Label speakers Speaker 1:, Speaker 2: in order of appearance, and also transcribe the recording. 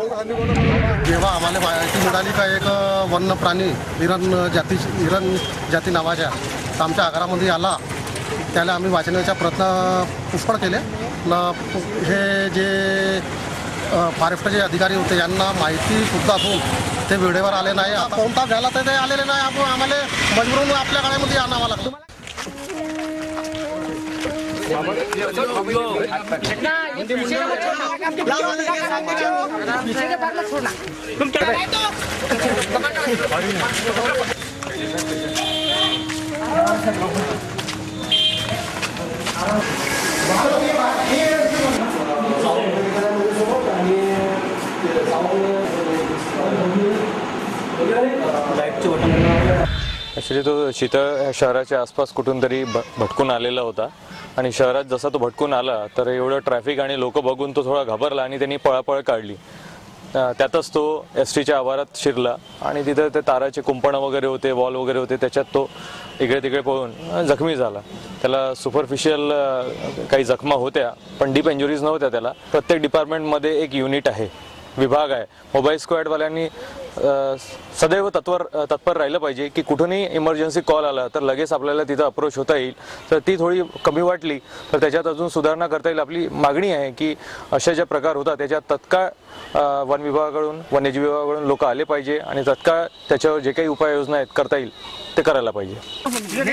Speaker 1: जेव्हा आम्हाला माहिती मिळाली का एक वन्य प्राणी हिरण जाती हिरण जाती नावाच्या तर आमच्या आगारामध्ये आला त्याला आम्ही वाचण्याचा प्रयत्न पुष्कळ केले. न हे जे फॉरेस्टचे अधिकारी होते यांना माहितीसुद्धा असून ते वेळेवर आले नाही. आता कोण तास झाला तर ते आलेले नाही. आपण आम्हाला मजबूरून आपल्या गाड्यामध्ये आणावं लागतं.
Speaker 2: ॲक्च्युली तो शीतळ शहराच्या आसपास कुठून तरी भ भटकून आलेला होता. आणि शहरात जसा तो भटकून आला तर एवढं ट्रॅफिक आणि लोक बघून तो थोडा घाबरला आणि त्यांनी पळापळ काढली. त्यातच तो एस टीच्या आवारात शिरला आणि तिथं ते ताराचे कुंपणं वगैरे होते वॉल वगैरे होते त्याच्यात तो इकडे तिकडे पळून जखमी झाला. त्याला सुपरफिशियल काही जखमा होत्या पण डीप इंजुरीज नव्हत्या त्याला. प्रत्येक डिपार्टमेंटमध्ये एक युनिट आहे विभाग आहे. मोबाईल स्क्वॅडवाल्यांनी सदैव तत्पर तत्पर राहिलं पाहिजे की कुठूनही इमर्जन्सी कॉल आला तर लगेच आपल्याला तिथं अप्रोच होता येईल. तर ती थोडी कमी वाटली तर त्याच्यात अजून सुधारणा करता येईल आपली मागणी आहे की अशा ज्या प्रकार होतात त्याच्यात तत्काळ वन विभागाकडून वन्यजीव विभागाकडून लोक आले पाहिजे आणि तत्काळ त्याच्यावर जे काही उपाययोजना आहेत करता येईल ते करायला पाहिजे. हो, म्हणजे-